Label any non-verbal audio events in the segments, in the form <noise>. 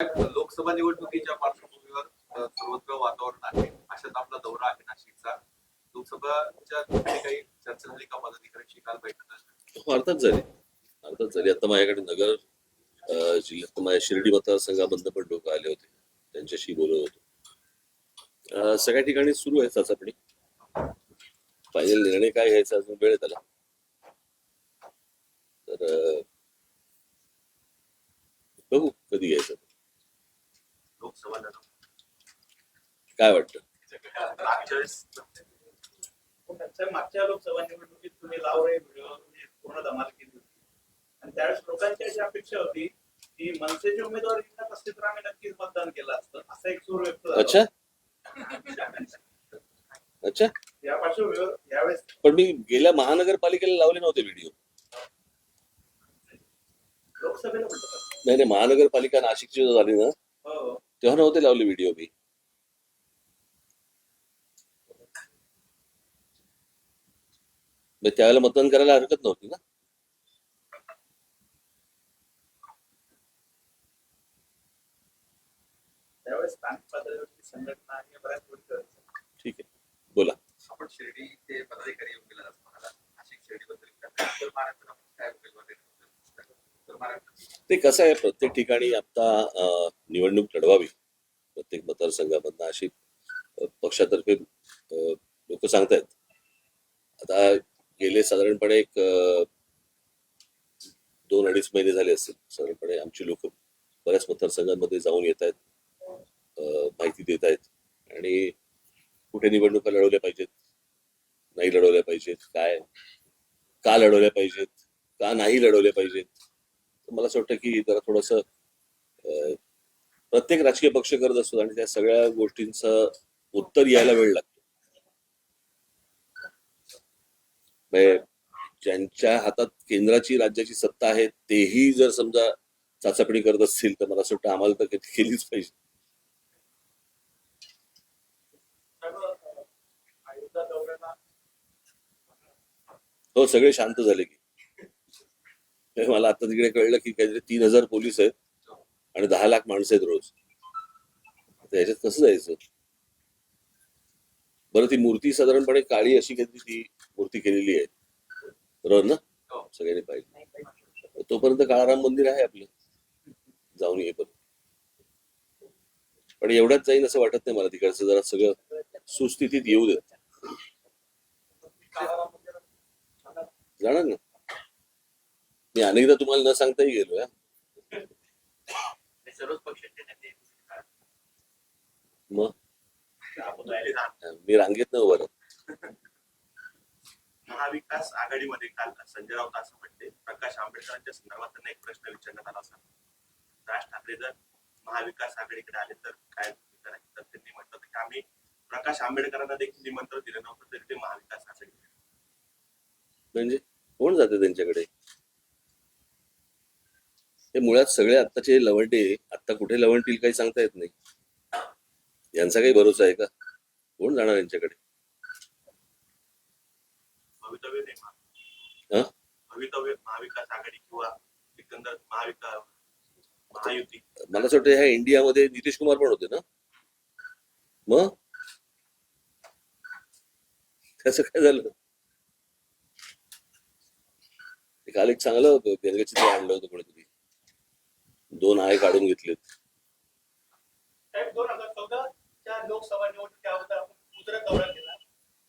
लोकसभा निवडणुकीच्या पार्श्वभूमीवर सर्वत्र वातावरण आहे. अशात आपला दौरा आहे नाशिकचा. लोकसभाच्या काही चर्चा झाली का? पदाधिकाऱ्यांची काल बैठक झाली. अर्थात झाली. अर्थात झाली. आता माझ्याकडे नगर जिल्ह्यात माझ्या शिर्डी मतदारसंघामधनं पण लोक आले होते. त्यांच्याशी बोलत होतो. सगळ्या ठिकाणी सुरू आहे चाचपणी फायनल निर्णय काय घ्यायचा अजून वेळ त्याला. तर बघू कधी घ्यायचं काय वाटतं? मागच्या लोकसभा निवडणुकीत तुम्ही लावरे व्हिडिओ पूर्ण धमाल केली होती. आणि त्यावेळेस लोकांची अशी अपेक्षा होती की मनसेचे उमेदवार जिंकत असते तर आम्ही नक्कीच मतदान केलं असतं असा एक सूर व्यक्त अच्छा. अच्छा. या पार्श्वभूमीवर यावेळेस पण मी गेल्या महानगरपालिकेला लावले नव्हते व्हिडिओ लोकसभेला नाही नाही महानगरपालिका नाशिकची झाली ना हो. तेव्हा नव्हते लावले व्हिडिओ मी. त्यावेळेला मतदान करायला हरकत नव्हती ना. ठीक आहे. बोला. आपण शिर्डी ते पदाधिकारी येऊन ते कसं आहे प्रत्येक ठिकाणी आता निवडणूक लढवावी. प्रत्येक मतदारसंघामधनं अशी पक्षातर्फे लोक सांगतायत. आता गेले साधारणपणे एक दोन अडीच महिने झाले असतील. साधारणपणे आमची लोक बऱ्याच मतदारसंघांमध्ये जाऊन येत आहेत माहिती देत आहेत. आणि कुठे निवडणुका लढवल्या पाहिजेत नाही लढवल्या पाहिजेत काय का लढवल्या पाहिजेत का नाही लढवल्या पाहिजेत मला असं वाटतं की जरा थोडस प्रत्येक राजकीय पक्ष करत असतो आणि त्या सगळ्या गोष्टींचं उत्तर यायला वेळ लागतो. म्हणजे ज्यांच्या हातात केंद्राची राज्याची सत्ता आहे तेही जर समजा चाचपणी करत असतील तर मला असं वाटतं आम्हाला तर केलीच पाहिजे. हो सगळे शांत झाले की. हे <laughs> मला आता तिकडे कळलं की काहीतरी तीन हजार पोलीस आहेत आणि दहा लाख माणसं आहेत रोज. याच्यात कसं जायचं? बरं ती मूर्ती साधारणपणे काळी अशी काहीतरी ती मूर्ती केलेली आहे. बरोबर ना? सगळ्यांनी पाहिजे तोपर्यंत काळाराम मंदिर आहे आपलं. जाऊन ये पण. पण एवढ्याच जाईन असं वाटत नाही मला तिकडचं. जरा सगळं सुस्थितीत येऊ देत जाणार ना? मी अनेकदा तुम्हाला न सांगताही गेलो मग. मी रांगेत न उभा. महाविकास आघाडीमध्ये काल संजय राऊत असं म्हणते प्रकाश आंबेडकरांच्या संदर्भात त्यांना एक प्रश्न विचारण्यात आला होता राज ठाकरे जर महाविकास आघाडीकडे आले तर काय राहील? तर त्यांनी म्हटलं की आम्ही प्रकाश आंबेडकरांना देखील निमंत्रण दिलं नव्हतं तरी ते महाविकास आघाडी म्हणजे कोण जाते त्यांच्याकडे ते मुळात सगळे आत्ताचे लवंडे आत्ता कुठे लवंडतील काही सांगता येत नाही. यांचा काही भरोसा आहे का? कोण जाणार यांच्याकडे? हा? मला असं वाटतं ह्या इंडियामध्ये नितीश कुमार पण होते ना? मग? त्याचं काय झालं? काल एक चांगलं व्यंगचित्र आणलं होतं कोणीतरी. दोन आय काढून साहेब दोन हजार चौदाच्या लोकसभा निवडणुकीच्या अगोदर आपण गुजरात दौरा केला.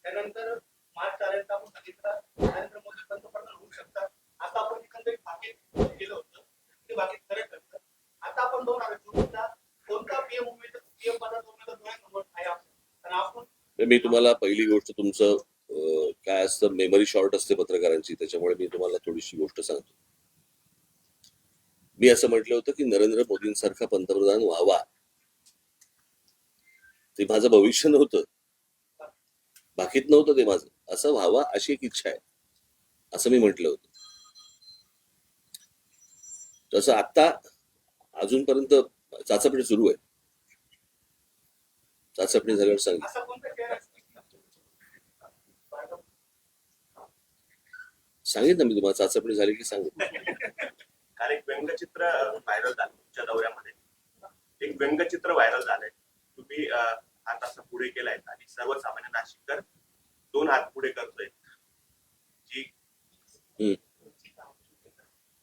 त्यानंतर मार्च तारखेला आपण सांगितलं नरेंद्र मोदी पंतप्रधान होऊ शकतात. आता आपण एकंदरीत भाकीत केलं होतं. ते भाकीत खरं ठरलं. आता आपण दोन हजार चोवीसला कोणता पीएम उमेदवार पीएम पदाचा उमेदवार डोळ्यासमोर आहे आपण? आपण मी तुम्हाला पहिली गोष्ट तुमचं काय असतं मेमरी शॉर्ट असते पत्रकारांची. त्याच्यामुळे मी तुम्हाला थोडीशी गोष्ट सांगतो. मी असं म्हटलं होतं की नरेंद्र मोदींसारखा पंतप्रधान व्हावा. ते माझं भविष्य नव्हतं. बाकीत नव्हतं ते माझं. असं व्हावा अशी एक इच्छा आहे. असं मी म्हटलं होतं. तसं आता अजूनपर्यंत चाचपणी सुरू आहे. चाचपणी झाल्यावर सांगितलं सांगितलं मी तुम्हाला चाचपणी झाली की सांगितलं. <laughs> काल एक व्यंगचित्र व्हायरल झालं तुमच्या दौऱ्यामध्ये. व्यंगचित्र व्हायरल झालंय. तुम्ही हात असं पुढे केलाय आणि सर्वसामान्य नाशिककर दोन हात पुढे करतोय. जी.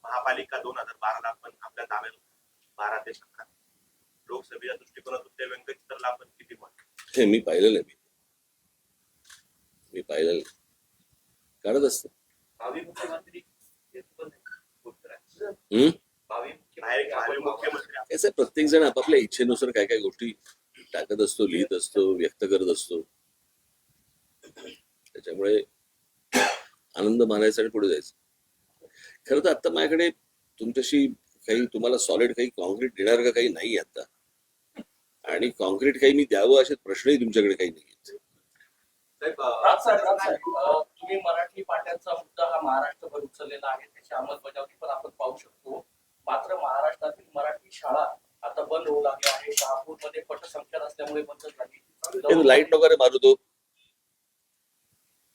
महापालिका दोन हजार बाराला आपण आपल्या ताब्यात. बारा ते सतरा लोकसभेच्या दृष्टिकोनातून त्या व्यंगचित्राला आपण किती हे मी पाहिलं नाही मी मी पाहिलं नाही काढत असत भावी मुख्यमंत्री कसं प्रत्येक जण आपापल्या इच्छेनुसार काय काय गोष्टी टाकत असतो लिहित असतो व्यक्त करत असतो. त्याच्यामुळे आनंद मानायचा आणि पुढे जायचं. खरं तर आता माझ्याकडे तुमच्याशी काही तुम्हाला सॉलिड काही कॉन्क्रीट देणार का काही नाही आता आणि कॉन्क्रीट काही मी द्यावं असे प्रश्नही तुमच्याकडे काही नाही साहेब, अं, राज साहेब, राज साहेब, अ, तुम्ही मराठी पाट्यांचा मुद्दा हा महाराष्ट्रभर उचललेला आहे त्याची अंमलबजावणी पण आपण पाहू शकतो. मात्र महाराष्ट्रातील मराठी शाळा आता बंद होऊ लागल्या आहे. शहापूरमध्ये पटसंख्या नसल्यामुळे बंद झाली. लाइट वगैरे मारू तो.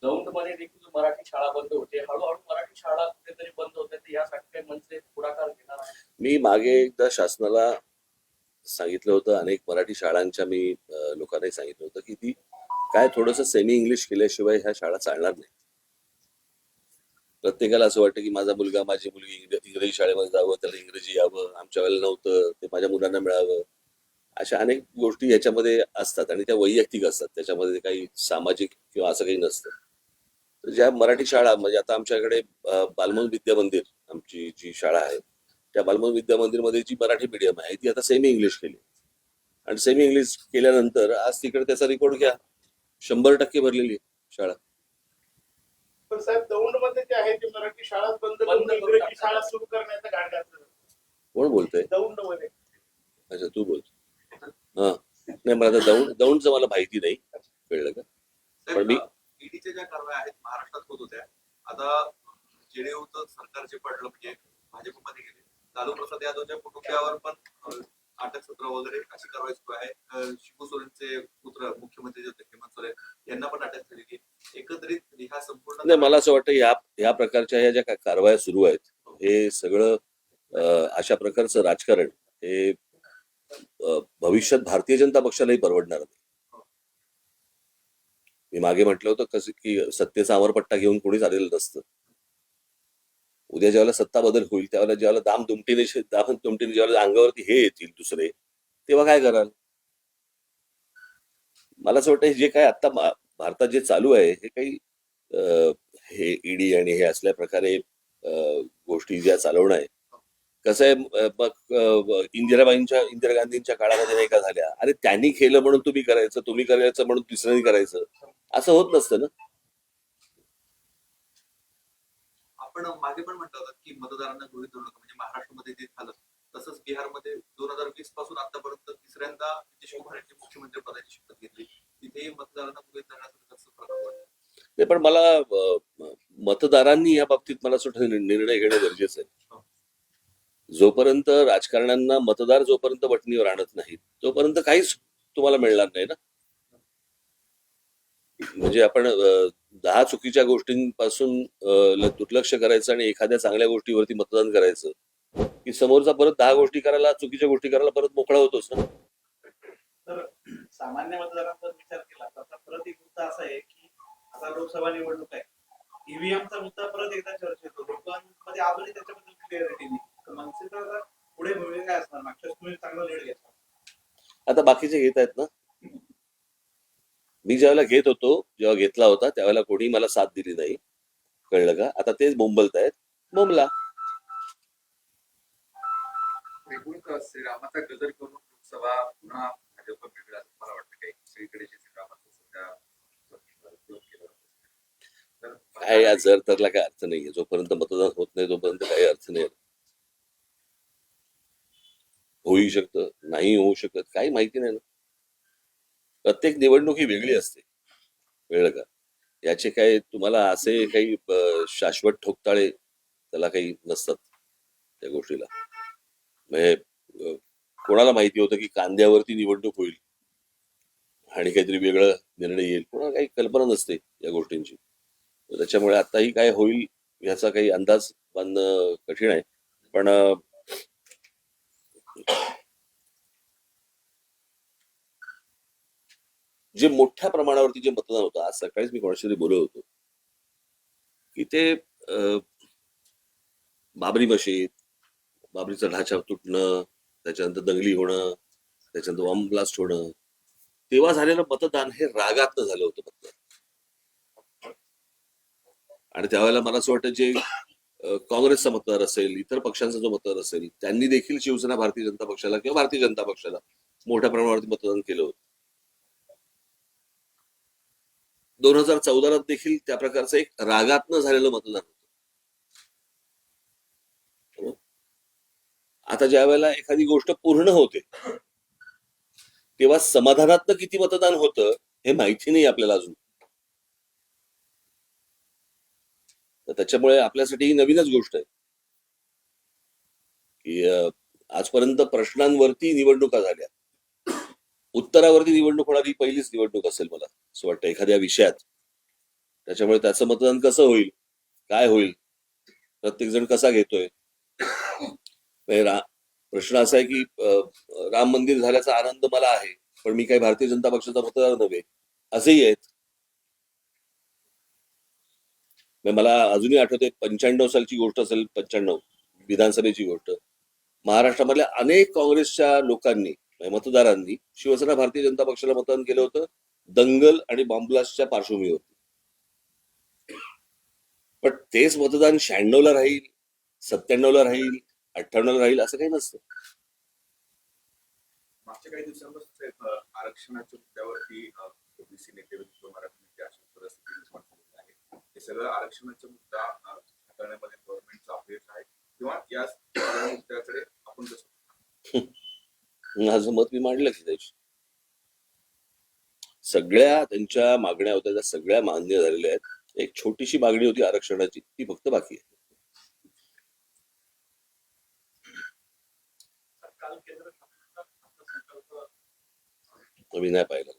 दौंडमध्ये देखील मराठी शाळा बंद होते. हळूहळू मराठी शाळा कुठेतरी बंद होते तर यासाठी काही मनसे पुढाकार घेणार मी मागे एकदा शासनाला सांगितलं होतं अनेक मराठी शाळांच्या मी लोकांनाही सांगितलं होतं की ती काय थोडस सेमी इंग्लिश केल्याशिवाय ह्या शाळा चालणार नाही. प्रत्येकाला असं वाटतं की माझा मुलगा माझी मुलगी इंग्रजी शाळेमध्ये जावं त्याला इंग्रजी यावं आमच्या वेळेला नव्हतं ते माझ्या मुलांना मिळावं. अशा अनेक गोष्टी याच्यामध्ये असतात आणि त्या वैयक्तिक असतात. त्याच्यामध्ये काही सामाजिक किंवा असं काही नसतं. तर ज्या मराठी शाळा म्हणजे आता आमच्याकडे बालमन विद्या मंदिर आमची जी शाळा आहे त्या बालमन विद्या मंदिरमध्ये जी मराठी मीडियम आहे ती आता सेमी इंग्लिश केली. आणि सेमी इंग्लिश केल्यानंतर आज तिकडे त्याचा रेकॉर्ड घ्या. शंभर टक्के भरलेली आहे शाळा. पण साहेब दौंडमध्ये जे आहे ते मराठी शाळा बंद करून इंग्रजी. शाळा सुरू करण्याचं गाडग्याचं कोण बोलतोय? दौंडमध्ये अच्छा तू बोलतो हा. नाही मला आता दौंड दौंडचं मला माहिती नाही. कळलं का? पण मी- ईडीच्या ज्या कारवाया आहेत महाराष्ट्रात होत होत्या आता जेडीयूचं सरकार जे पडलं म्हणजे भाजपमध्ये गेले लालू प्रसाद यादवच्या कुटुंबियावर पण अटक सत्र वगैरे अशी कारवाई सुरू आहे. शिबू सोरेनचे पुत्र मुख्यमंत्री जे होते यांना पण अटक झालेली ह्या संपूर्ण नाही मला असं वाटतं या या प्रकारच्या ह्या ज्या कारवाया सुरू आहेत हे सगळं अशा प्रकारचं राजकारण हे भविष्यात भारतीय जनता पक्षालाही परवडणार नाही. मी मागे म्हटलं होतं कसं की सत्तेचा अमरपट्टा घेऊन कोणीच आलेलं नसतं. उद्या ज्यावेळेला सत्ता बदल होईल त्यावेळेला ज्यावेळेला दाम दुमटीने दाम दुमटीने ज्यावेळेला अंगावरती हे येतील दुसरे तेव्हा काय कराल? मला असं वाटतं जे काय आता भारतात जे चालू आहे हे काही हे ईडी आणि हे असल्या प्रकारे गोष्टी ज्या चालवणं आहे. कसं आहे मग इंदिराबाईंच्या इंदिरा गांधींच्या काळामध्ये नाही का झाल्या? अरे त्यांनी केलं म्हणून तुम्ही करायचं तुम्ही करायचं म्हणून तिसऱ्यांनी करायचं. असं होत नसतं ना? आपण मागे पण म्हटलं होतं की मतदारांना गृहित धरू नका म्हणजे महाराष्ट्रामध्ये जे झालं. तसंच बिहारमध्ये दोन हजार वीसपासून आतापर्यंत तिसऱ्यांदा नितीश कुमार यांनी मुख्यमंत्री पदाची शपथ घेतली. तिथेही मतदारांना गृहित धरण्याचा? नाही पण मला मतदारांनी या बाबतीत मला नि- निर्णय घेणं गरजेचं आहे. जोपर्यंत राजकारण्यांना मतदार जोपर्यंत वटणीवर आणत नाहीत तोपर्यंत काहीच तुम्हाला मिळणार नाही ना? म्हणजे आपण दहा चुकीच्या गोष्टींपासून दुर्लक्ष करायचं आणि एखाद्या चांगल्या गोष्टीवरती मतदान करायचं की समोरचा परत दहा गोष्टी करायला चुकीच्या गोष्टी करायला परत मोकळा होतोच ना? तर सामान्य मतदारांचा विचार केला तर परत एक मुद्दा असा आहे की आता लोकसभा निवडणूक आहे. ईव्हीएमचा मुद्दा परत एकदा चर्चेत येतो. लोकांमध्ये अजूनही त्याच्याबद्दल क्लिअरिटी नाही. मनसेचं पुढे भूमिका काय असणार? मागच्या तुम्ही चांगला लीड घेतला. आता बाकीचे घेत आहेत ना? मी ज्यावेळेला घेत होतो जेव्हा घेतला होता त्यावेळेला कोणी मला साथ दिली नाही. कळलं का? आता तेच बोंबलत आहेत. बोंबला आहे काय या जर तरला काही अर्थ नाहीये जोपर्यंत मतदान होत नाही तोपर्यंत काही अर्थ नाही. होऊ शकतं नाही होऊ शकत काही माहिती नाही ना. प्रत्येक निवडणूक ही वेगळी असते वेळ का याचे काय तुम्हाला असे काही शाश्वत ठोकताळे त्याला काही नसतात त्या गोष्टीला. म्हणजे कोणाला माहिती होतं की कांद्यावरती निवडणूक होईल आणि काहीतरी वेगळं निर्णय येईल कोणाला काही कल्पना नसते या गोष्टींची. त्याच्यामुळे आताही काय होईल याचा काही अंदाज बांधणं कठीण आहे. पण जे मोठ्या प्रमाणावरती जे मतदान होतं आज सकाळीच मी कोणाशी बोलत होतो. की ते बाबरी मशीद बाबरीचा ढाचा तुटणं त्याच्यानंतर दंगली होणं त्याच्यानंतर बॉम्ब ब्लास्ट होणं तेव्हा झालेलं मतदान हे रागातनं झालं होतं मतदान आणि त्यावेळेला मला असं वाटतं जे काँग्रेसचा मतदार असेल इतर पक्षांचा जो मतदार असेल त्यांनी देखील शिवसेना भारतीय जनता पक्षाला किंवा भारतीय जनता पक्षाला मोठ्या प्रमाणावरती मतदान केलं होतं. दोन हजार चौदाला देखील त्या प्रकारचं एक रागातनं झालेलं मतदान होत. आता ज्या वेळेला एखादी गोष्ट पूर्ण होते तेव्हा समाधानातनं किती मतदान होतं हे माहिती नाही आपल्याला अजून. तर त्याच्यामुळे आपल्यासाठी ही नवीनच गोष्ट आहे. की आजपर्यंत प्रश्नांवरती निवडणुका झाल्या. उत्तरावरती निवडणूक होणारी पहिलीच निवडणूक असेल मला असं वाटतं एखाद्या विषयात. त्याच्यामुळे त्याचं मतदान कसं होईल? काय होईल? प्रत्येक जण कसा घेतोय? प्रश्न असा आहे की राम मंदिर झाल्याचा आनंद मला आहे पण मी काही भारतीय जनता पक्षाचा मतदार नव्हे असेही आहेत म्हणजे मला अजूनही आठवते पंच्याण्णव सालची गोष्ट असेल पंच्याण्णव विधानसभेची गोष्ट. महाराष्ट्रामधल्या अनेक काँग्रेसच्या लोकांनी म्हणजे मतदारांनी शिवसेना भारतीय जनता पक्षाला मतदान केलं होतं. दंगल आणि बॉम्बलास्टच्या पार्श्वभूमीवरती. पण तेच मतदान शहाण्णव ला राहील सत्त्याण्णव ला राहील अठ्ठ्याण्णव ला राहील असं काही नसतं. मागच्या काही दिवसांपासून आरक्षणाच्या मुद्द्यावरती ओबीसी नेते विरुद्ध मराठी नेते अशी परिस्थिती निर्माण झालेली आहे हे सगळं आरक्षणाचा मुद्दा हाताळण्यामध्ये गव्हर्नमेंटचा अपयश आहे. किंवा या मुद्द्याकडे आपण कसं माझं मत मी मांडलं की त्याची. सगळ्या त्यांच्या मागण्या होत्या त्या सगळ्या मान्य झालेल्या आहेत एक छोटीशी मागणी होती आरक्षणाची ती फक्त बाकी आहे. काल केंद्र सरकारचा आपला संकल्प मी नाही पाहिलं.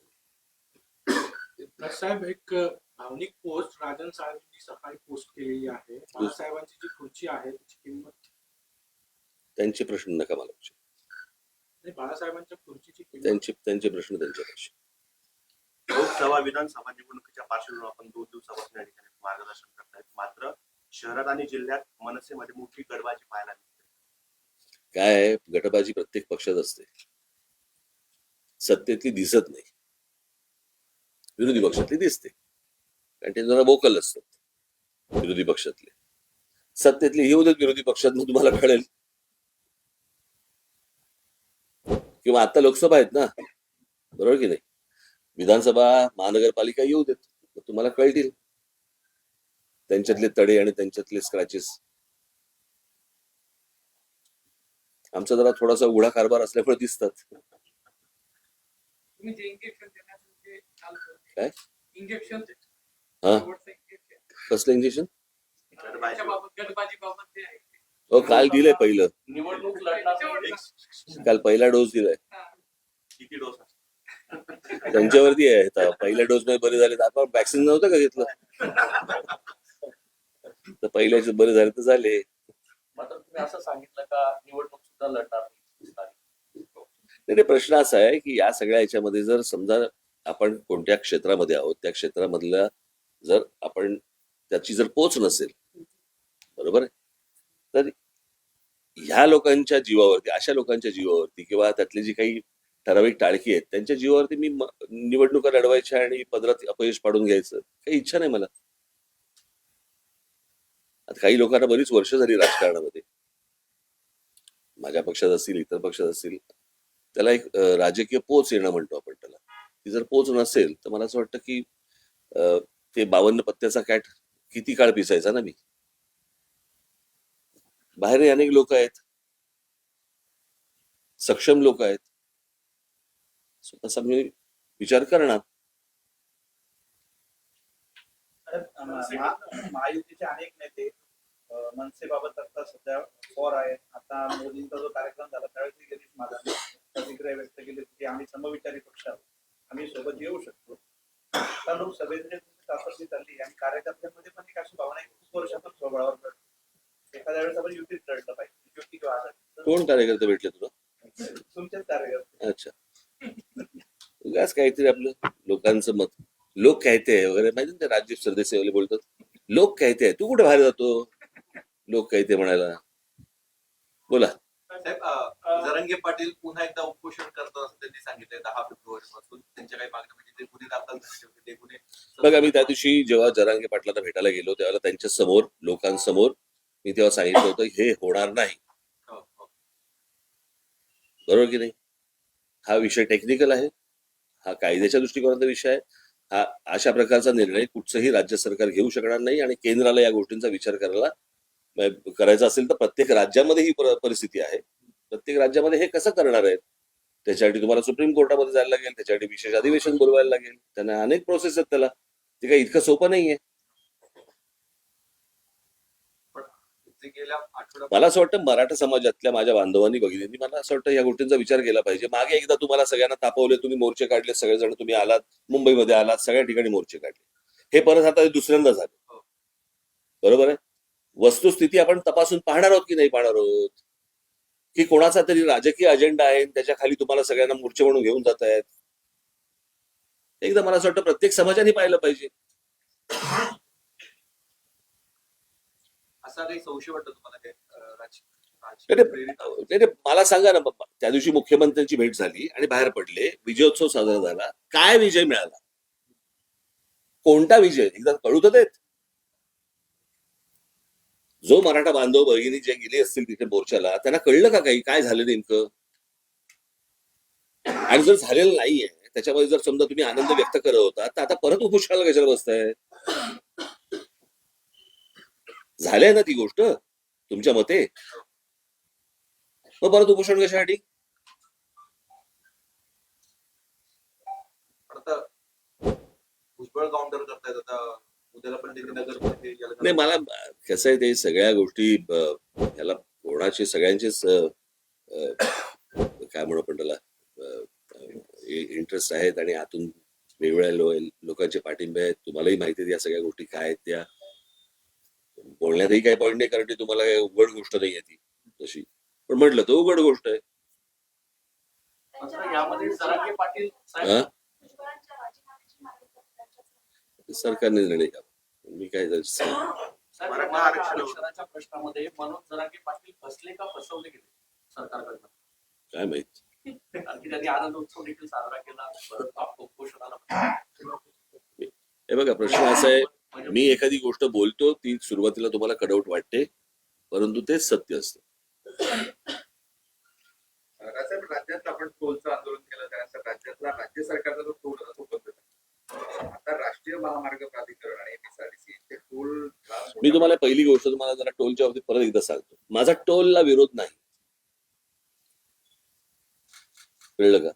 साहेब एक भावनिक पोस्ट राजन साहेबांनी सकाळी पोस्ट केलेली आहे. बाळासाहेबांची जी खुर्ची आहे त्याची किंमत? त्यांचे प्रश्न नका मला विचारू. आणि बाळासाहेबांच्या खुर्चीची किंमत? त्यांचे त्यांचे प्रश्न त्यांच्यापाशी लोकसभा विधानसभा निवडणुकीच्या पार्श्वभूमीवर आपण दोन दिवसापासून या ठिकाणी मार्गदर्शन करतायत मात्र शहरात आणि जिल्ह्यात मनसेमध्ये मोठी गडबाजी पाहायला मिळते. काय गटबाजी प्रत्येक पक्षात असते. सत्तेतली दिसत नाही. विरोधी पक्षातली दिसते. कारण ते जरा वोकल असतात. विरोधी पक्षातले. सत्तेतली ही होते विरोधी पक्षात मग तुम्हाला कळेल. किंवा आता लोकसभा आहेत ना? बरोबर की नाही? विधानसभा महानगरपालिका येऊ देत. तुम्हाला कळतील. त्यांच्यातले तडे आणि त्यांच्यातले स्क्रॅचेस आमचा जरा थोडासा उघडा कारभार असल्यामुळे दिसतात. काय? इंजेक्शन हा? कसलं इंजेक्शन? हो काल दिलंय पहिलं. निवडणूक लढणार काल पहिला डोस दिलाय. किती डोस त्यांच्यावरती आहे. पहिल्या डोस मध्ये बरे झाले. तर आपण वॅक्सिन नव्हतं का घेतलं? तर पहिल्याचे बरे झाले तर झाले. असं सांगितलं का निवडणूक सुद्धा लढणार नाही नाही, प्रश्न असा आहे की या सगळ्या याच्यामध्ये जर समजा आपण कोणत्या क्षेत्रामध्ये आहोत त्या क्षेत्रामधल्या जर आपण त्याची जर पोच नसेल बरोबर आहे? तर ह्या लोकांच्या जीवावरती अशा लोकांच्या जीवावरती किंवा त्यातली जी काही ठराविक टाळकी आहेत त्यांच्या जीवावरती मी निवडणुका लढवायच्या आणि पदरात अपयश पाडून घ्यायचं काही इच्छा नाही मला. आता काही लोकांना बरीच वर्ष झाली राजकारणामध्ये. माझ्या पक्षात असतील इतर पक्षात असतील त्याला एक राजकीय पोच येणं म्हणतो आपण त्याला. ती जर पोच नसेल तर मला असं वाटतं की ते बावन्न पत्त्याचा कॅट किती काळ पिसायचा ना मी? बाहेर अनेक लोक आहेत. सक्षम लोक आहेत. मी विचार करणार. महायुतीचे अनेक नेते मनसेबाबत आता सध्या फॉर आहेत. आता मोदींचा जो कार्यक्रम झाला त्यावेळी गिरीश महाराज प्रतिक्रिया व्यक्त केली होती की आम्ही समविचारी पक्ष आहोत. आम्ही सोबत येऊ शकतो. आता लोकसभेत तापडली चालली. आणि कार्यकर्त्यांमध्ये पण एक अशी भावना खूप वर्षातून स्वबळावर एखाद्या वेळेस आपण युतीत लढलं पाहिजे. युती किंवा आघाडी. कोण कार्यकर्ते भेटले तुला? तुमचेच कार्यकर्ते. अच्छा. उगाच काहीतरी आपलं लोक लोकांचं मत. लोक कहते हैं वगैरे. माहिती ना ते राज्य सरदेसाई वाले बोलतात? लोक कहते हैं तू कुठे बाहेर जातो? लोक कहते म्हणायला? बोला. साहेब जरांगे पाटील पुन्हा एकदा उपोषण करतात असं त्यांनी सांगितलंय दहा फेब्रुवारी पासून त्यांच्या काही मागण्या बघा मी त्या दिवशी जेव्हा जरांगे पाटलांना भेटायला गेलो तेव्हा त्यांच्यासमोर लोकांसमोर मी तेव्हा सांगितलं होतं हे होणार नाही. हो, हो. बरोबर की नाही? हा विषय टेक्निकल आहे हा कायद्याच्या दृष्टिकोनाचा विषय आहे हा अशा प्रकारचा निर्णय कुठचंही राज्य सरकार घेऊ शकणार नाही आणि केंद्राला या गोष्टींचा विचार करायला करायचा असेल तर प्रत्येक राज्यामध्ये ही पर- परिस्थिती आहे. प्रत्येक राज्यामध्ये हे कसं करणार आहेत? त्याच्यासाठी तुम्हाला सुप्रीम कोर्टामध्ये जायला लागेल त्याच्यासाठी विशेष अधिवेशन बोलवायला लागेल. त्यांना अनेक प्रोसेस आहेत त्याला. ते काही इतकं सोपं नाहीये. मला असं वाटतं मराठा समाजातल्या माझ्या बांधवांनी भगिनींनी मला असं वाटतं या गोष्टींचा विचार केला पाहिजे. मागे एकदा तुम्हाला सगळ्यांना तापवले तुम्ही मोर्चे काढले सगळेजण तुम्ही आलात मुंबईमध्ये आलात सगळ्या ठिकाणी मोर्चे काढले. हे परत आता दुसऱ्यांदा झालं. बरोबर आहे? वस्तुस्थिती आपण तपासून पाहणार आहोत की नाही पाहणार आहोत? की कोणाचा तरी राजकीय अजेंडा आहे त्याच्याखाली तुम्हाला सगळ्यांना मोर्चे म्हणून घेऊन जात आहेत. एकदा मला असं वाटतं प्रत्येक समाजाने पाहिलं पाहिजे. असा काही संशय वाटतो तुम्हाला मला सांगा ना बाबा त्या दिवशी मुख्यमंत्र्यांची भेट झाली आणि बाहेर पडले. विजयोत्सव साजरा झाला. काय विजय मिळाला? कोणता विजय? एकदा कळू तर देत. जो मराठा बांधव भगिनी जे गेले असतील तिथे मोर्चाला त्यांना कळलं का काही? काय झालं नेमकं? आणि जर झालेलं नाहीये त्याच्यामध्ये जर समजा तुम्ही आनंद व्यक्त करत होता तर आता परत उपोषणाला कशाला बसताय? झालंय ना ती गोष्ट तुमच्या मते? मग परत उपोषण कशासाठी? आता भुजबळ काउंटर करतायत आता. पण याला- नाही मला कसं आहे ते सगळ्या गोष्टी अं, ह्याला कोणाचे सगळ्यांचेच काय म्हणू आपण त्याला इंटरेस्ट आहेत आणि आतून वेगवेगळ्या लो- लोकांचे पाठिंबे आहेत. तुम्हालाही माहिती आहे या सगळ्या गोष्टी काय आहेत त्या. बोलण्यातही काही पॉईंट नाही कारण ती तुम्हाला काही उघड गोष्ट नाही आहे ती तशी. पण म्हटलं तर उघड गोष्ट आहे. सरकारने निर्णय घ्यावा. मी काय मराठा आरक्षणाच्या प्रश्नामध्ये मनोज जरांगे पाटील फसले का फसवले गेले सरकारकडनं? काय माहीत? कारण की त्यांनी आनंद उत्सव देखील साजरा केला परत हे बघा प्रश्न असा आहे म्हणजे मी एखादी गोष्ट बोलतो ती सुरुवातीला तुम्हाला कडवट वाटते परंतु तेच सत्य असतं राजसाहेब राज्यात आपण टोलचं आंदोलन केलं त्यानंतर राज्यातला राज्य सरकारचा जो टोल होता तो बंद झाला आता राष्ट्रीय महामार्ग प्राधिकरण आणि एमएसआरडीसी ते टोल मी तुम्हाला पहिली गोष्ट तुम्हाला जरा टोलच्या बाबतीत परत एकदा सांगतो. माझा टोलला विरोध नाही. कळलं का?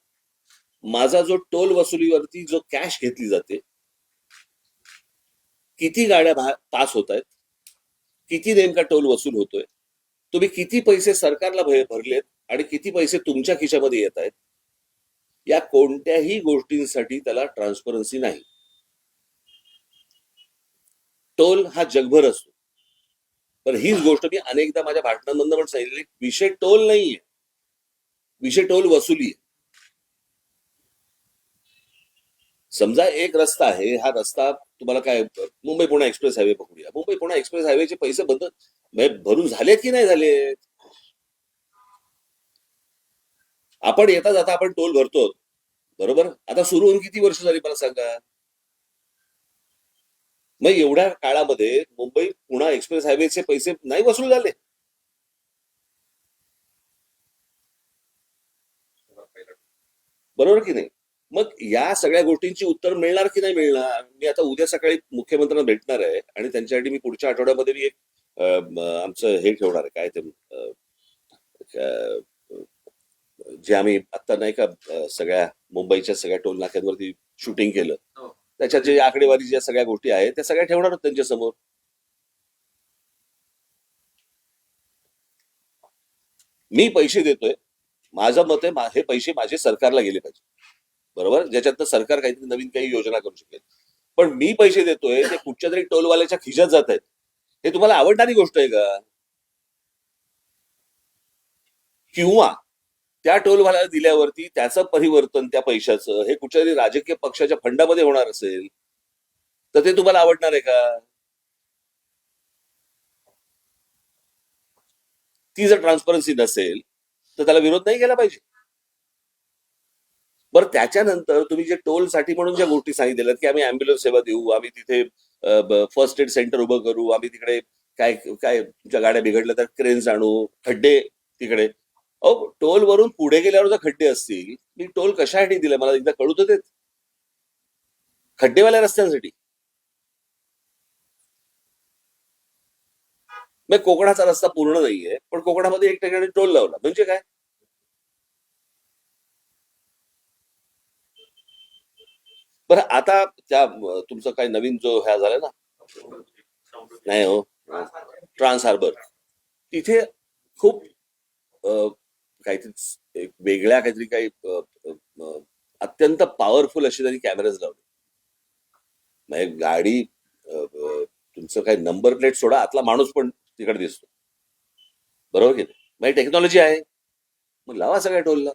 माझा जो टोल वसुलीवरती जो कॅश घेतली जाते किती गाड्या पास होत आहेत किती नेमका टोल वसूल होतोय तुम्ही किती पैसे सरकारला भरलेत आणि किती पैसे तुमच्या खिशामध्ये येत आहेत या कोणत्याही गोष्टींसाठी त्याला ट्रान्सपरन्सी नाही. टोल हा जगभर असतो. पण हीच गोष्ट मी अनेकदा माझ्या भाषणांमधनं पण सांगितली विषय टोल नाहीये. विषय टोल वसुली आहे समजा एक रस्ता आहे हा रस्ता तुम्हाला काय मुंबई पुणे एक्सप्रेस हायवे पकडूया मुंबई पुणे एक्सप्रेस हायवेचे पैसे बंद म्हणजे भरून झालेत की नाही झालेत? आपण येता जाता आपण टोल भरतो बरोबर? आता सुरू होऊन किती वर्ष झाली मला सांगा? मग एवढ्या काळामध्ये मुंबई पुणा एक्सप्रेस हायवेचे पैसे नाही वसूल झाले. बरोबर की नाही? मग या सगळ्या गोष्टींची उत्तर मिळणार की नाही मिळणार? मी आता उद्या सकाळी मुख्यमंत्र्यांना भेटणार आहे आणि त्यांच्यासाठी मी पुढच्या आठवड्यामध्ये मी एक आमचं हे ठेवणार आहे. काय ते जे आम्ही आता नाही का सगळ्या मुंबईच्या सगळ्या टोल नाक्यांवरती शूटिंग केलं. हो. त्याच्यात जे आकडेवारी ज्या सगळ्या गोष्टी आहेत त्या सगळ्या ठेवणार त्यांच्यासमोर. मी पैसे देतोय. माझं मत आहे हे पैसे माझे सरकारला गेले पाहिजे. बरोबर? ज्याच्यातनं सरकार काहीतरी नवीन काही योजना करू शकेल. पण मी पैसे देतोय ते कुठच्या तरी टोलवाल्याच्या खिशात जात आहेत. हे तुम्हाला आवडणारी गोष्ट आहे का? किंवा त्या टोलवाल्याला दिल्यावरती त्याचं परिवर्तन त्या पैशाचं हे कुठल्यातरी राजकीय पक्षाच्या फंडामध्ये होणार असेल तर ते तुम्हाला आवडणार आहे का? ती जर ट्रान्सपरन्सी नसेल तर त्याला विरोध नाही केला पाहिजे. बरं त्याच्यानंतर तुम्ही जे टोलसाठी म्हणून ज्या गोष्टी सांगितलेल्या की आम्ही अँब्युलन्स सेवा देऊ आम्ही तिथे फर्स्ट एड सेंटर उभं करू आम्ही तिकडे काय काय तुमच्या गाड्या बिघडल्या तर क्रेन्स आणू खड्डे तिकडे अहो टोल वरून पुढे गेल्यावर जर खड्डे असतील मी टोल कशासाठी दिले मला एकदा कळू तर देत. खड्डेवाल्या रस्त्यांसाठी. मग कोकणाचा रस्ता पूर्ण नाहीये पण कोकणामध्ये एक ठिकाणी टोल लावला. म्हणजे काय? बरं आता त्या तुमचा तुमचं नवीन जो ह्या झाला ना? नाही हो. Trans harbour. तिथे खूप काहीतरी एक वेगळ्या काहीतरी काही अत्यंत पॉवरफुल अशी त्यांनी कॅमेराज लावले. म्हणजे गाडी तुमचं काही नंबर प्लेट सोडा आतला माणूस पण तिकडे दिसतो. बरोबर की नाही? टेक्नॉलॉजी आहे. मग लावा सगळ्या टोलला.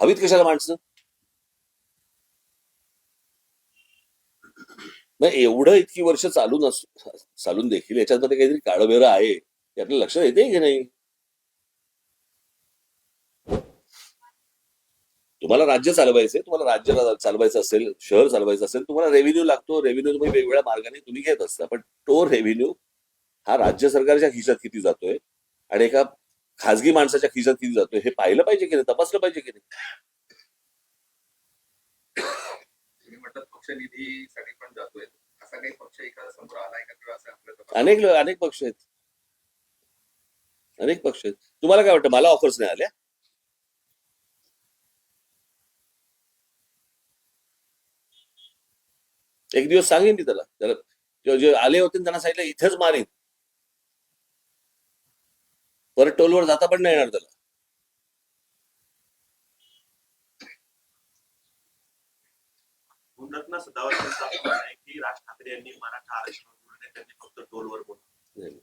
हवीत कशाला माणसं? मग एवढं इतकी वर्ष चालून अस चालून देखील याच्यामध्ये काहीतरी काळबेरं आहे. हे आपल्याला लक्षात येते की नाही तुम्हाला राज्य चालवायचंय तुम्हाला राज्य चालवायचं असेल शहर चालवायचं असेल तुम्हाला रेव्हेन्यू लागतो रेव्हेन्यू तुम्ही वेगवेगळ्या मार्गाने तुम्ही घेत असता पण तो रेव्हेन्यू हा राज्य सरकारच्या खिशात किती जातोय आणि एका खाजगी माणसाच्या खिशात किती जातोय हे पाहिलं पाहिजे की नाही तपासलं पाहिजे की नाही? अनेक अनेक पक्ष आहेत. अनेक पक्ष आहेत. तुम्हाला काय वाटतं? मला ऑफर्स नाही आल्या. एक दिवस सांगेन मी त्याला. त्याला जे- जे आले होते त्यांना सांगितलं इथेच मारेन. परत टोलवर जाता पण नाही येणार त्याला. की राज ठाकरे यांनी मराठा आरक्षण बोलू नये त्यांनी फक्त टोलवर बोलू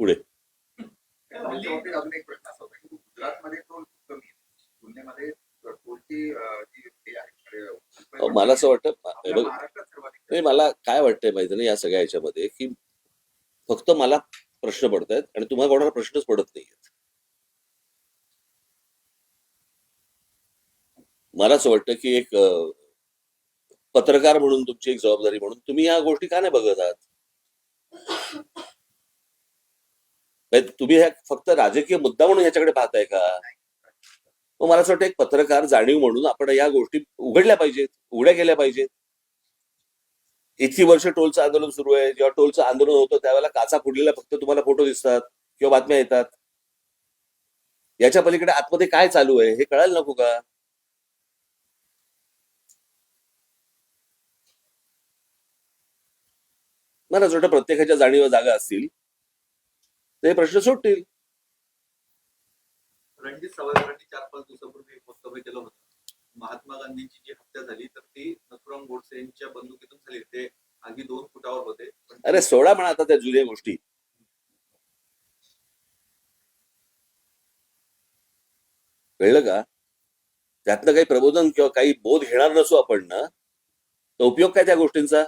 पुढे. टोलच्या बाबतीत अजून एक प्रश्न असा होता की गुजरातमध्ये टोल खूप कमी आहे तुलनेमध्ये टोलची अं, जी हे आहे अहो, मला असं वाटतं नाही मला काय वाटतंय माहिती नाही या सगळ्या याच्यामध्ये की फक्त मला प्रश्न पडत आहेत आणि तुम्हाला कोणाला प्रश्नच पडत नाहीयेत. मला असं वाटतं की एक पत्रकार म्हणून तुमची एक जबाबदारी म्हणून तुम्ही या गोष्टी का नाही बघत आहात? म्हणजे म्हणजे तुम्ही ह्या फक्त राजकीय मुद्दा म्हणून ह्याच्याकडे पाहताय का? मग मला असं वाटतं एक पत्रकार जाणीव म्हणून आपण या गोष्टी उघडल्या पाहिजेत उघड्या केल्या पाहिजेत. इतकी वर्ष टोलचं आंदोलन सुरू आहे. जेव्हा टोलचं आंदोलन होतं त्यावेळेला काचा फुडलेला फक्त तुम्हाला फोटो दिसतात किंवा बातम्या येतात. याच्या पलीकडे आतमध्ये काय चालू आहे हे कळायला नको का? मला असं वाटतं प्रत्येकाच्या जाणीव जागा असतील. ते प्रश्न सुटतील. रणजित सावरकरांनी चार पाच दिवसापूर्वी एक वक्तव्य केलं होतं. महात्मा गांधींची जी हत्या झाली तर ती नथुराम गोडसे यांच्या बंदुकीतून झाली. ते अगदी दोन फुटावर होते. अरे सोडा म्हणा आता त्या जुन्या गोष्टी. कळलं का? त्यातनं काही प्रबोधन किंवा काही बोध घेणार नसू आपण ना. तर उपयोग काय त्या गोष्टींचा?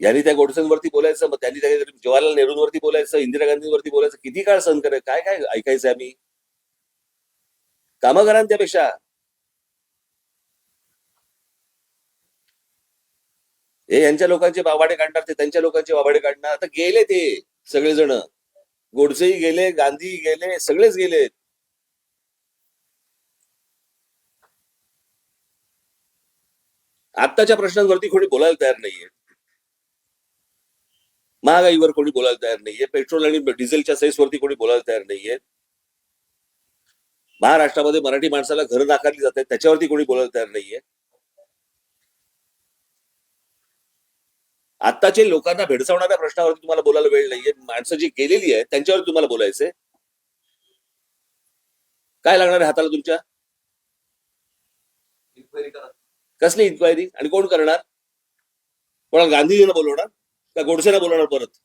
यांनी त्या गोडसेंवरती बोलायचं मग त्यांनी त्या जवाहरलाल नेहरूंवरती बोलायचं इंदिरा गांधींवरती बोलायचं किती काळ सहन करायचं काय काय ऐकायचं आम्ही? कामं करा ना त्यापेक्षा. हे यांच्या लोकांचे बाबाडे काढणार ते त्यांच्या लोकांचे बाबाडे काढणार. आता गेले ते सगळेजण. गोडसेही गेले गांधी गेले सगळेच गेले. आत्ताच्या प्रश्नांवरती कोणी बोलायला तयार नाहीये. महागाईवर कोणी बोलायला तयार नाहीये. पेट्रोल आणि डिझेलच्या सेसवरती कोणी बोलायला तयार नाहीये. महाराष्ट्रामध्ये मराठी माणसाला घरं नाकारली जात आहेत त्याच्यावरती कोणी बोलायला तयार नाहीये. आत्ताचे लोकांना भेडसावणाऱ्या प्रश्नावरती तुम्हाला बोलायला वेळ नाहीये. माणसं जी गेलेली आहे त्यांच्यावर तुम्हाला बोलायचंय. काय लागणार आहे हाताला तुमच्या? इन्क्वायरी कसली इन्क्वायरी आणि कोण करणार? कोणाला गांधीजीनं बोलवणार? का गोडसेला बोलवणार परत?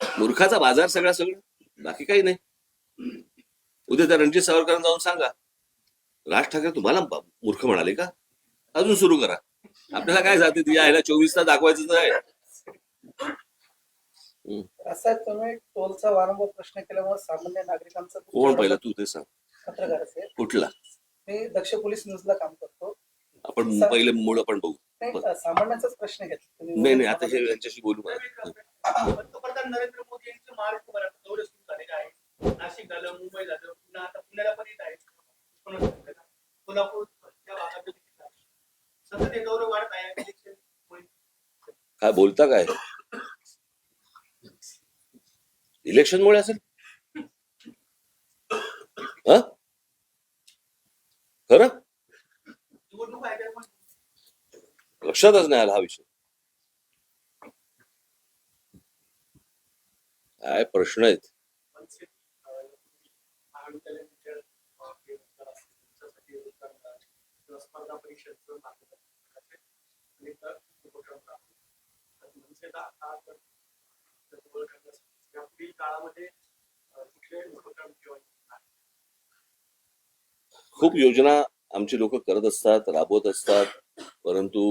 मूर्खाचा बाजार सगळा सगळं? बाकी काही नाही. उद्या त्या रणजित सावरकरांना जाऊन सांगा. राज ठाकरे तुम्हाला मूर्ख म्हणाले का? अजून सुरू करा. आपल्याला काय जाते ती? यायला चोवीस तास दाखवायचं आहे असा तुम्ही टोलचा वारंवार प्रश्न केल्यामुळे सामान्य नागरिकांचा कोण पहिला? तू ते सांग. पत्रकार कुठला? मी दक्ष पोलीस न्यूजला काम करतो. आपण पहिले मूळ आपण बघू. सामान्यांचाच प्रश्न घेतला. नाही नाही आता हे यांच्याशी बोलू मला पंतप्रधान नरेंद्र मोदी यांचे महाराष्ट्र भरात दौरे सुरू झालेले आहे नाशिक झालं मुंबई झालं पुन्हा आता पुण्याला पण येत आहे कोल्हापूर. सतत हे दौरे वाढत आहे इलेक्शन मुळे. काय बोलता काय? इलेक्शनमुळे असेल? हं? खरं निवडणूक आहे पण लक्षातच नाही आला हा विषय काय प्रश्न आहेत आहेत? खूप योजना आमची लोक करत असतात राबवत असतात परंतु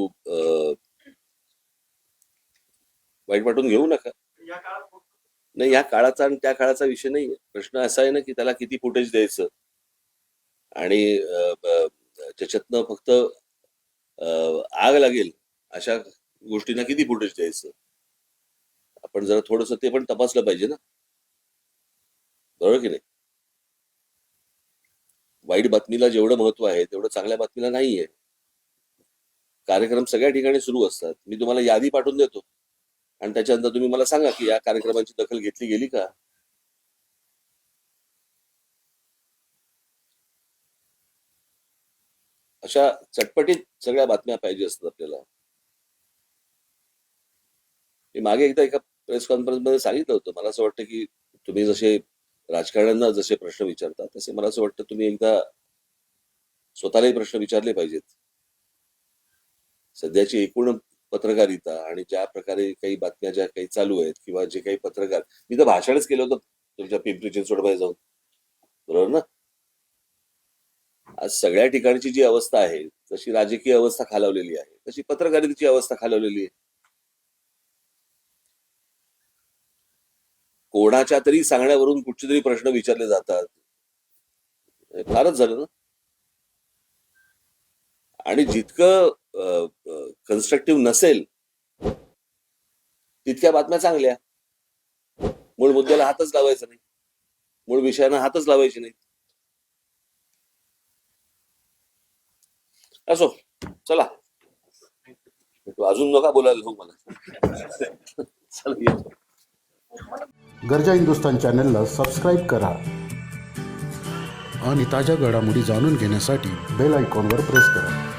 वाईट वाटून घेऊ नका. नाही या काळाचा आणि त्या काळाचा विषय नाही प्रश्न असा आहे ना की त्याला किती फुटेज द्यायचं? आणि त्याच्यातनं फक्त आग लागेल अशा गोष्टींना किती फुटेज द्यायचं? आपण जरा थोडस ते पण तपासलं पाहिजे ना. बरोबर की नाही? वाईट बातमीला जेवढं महत्त्व आहे तेवढं चांगल्या बातमीला नाहीये. कार्यक्रम सगळ्या ठिकाणी सुरू असतात. मी तुम्हाला यादी पाठवून देतो. आणि त्याच्यानंतर तुम्ही मला सांगा की या कार्यक्रमाची दखल घेतली गेली का? अशा चटपटीत सगळ्या बातम्या पाहिजे असतात आपल्याला. मी मागे एकदा एका प्रेस कॉन्फरन्समध्ये सांगितलं होतं. मला असं वाटतं की तुम्ही जसे राजकारण्यांना जसे प्रश्न विचारता तसे मला असं वाटतं तुम्ही एकदा स्वतःलाही प्रश्न विचारले पाहिजेत. सध्याची एकूण पत्रकारिता आणि ज्या प्रकारे काही बातम्या ज्या काही चालू आहेत किंवा जे काही पत्रकार मी तर भाषणच केलं होतं तुमच्या पिंपरी चिंचवडमध्ये जाऊन. बरोबर ना? आज सगळ्या ठिकाणची जी अवस्था आहे तशी राजकीय अवस्था खालावलेली आहे तशी पत्रकारितेची अवस्था खालावलेली आहे. कोणाच्या तरी सांगण्यावरून कुठचे तरी प्रश्न विचारले जातात. फारच झालं ना? आणि जितकं कन्स्ट्रक्टिव्ह नसेल तितक्या बातम्या चांगल्या. मूळ मुद्द्याला हातच लावायचा नाही. मूळ विषयांना हातच लावायचे नाही. असो चला. अजून नका बोलायला हो मला. गरजा हिंदुस्तान चॅनलला सबस्क्राईब करा आणि ताज्या घडामोडी जाणून घेण्यासाठी बेल आयकॉनवर प्रेस करा.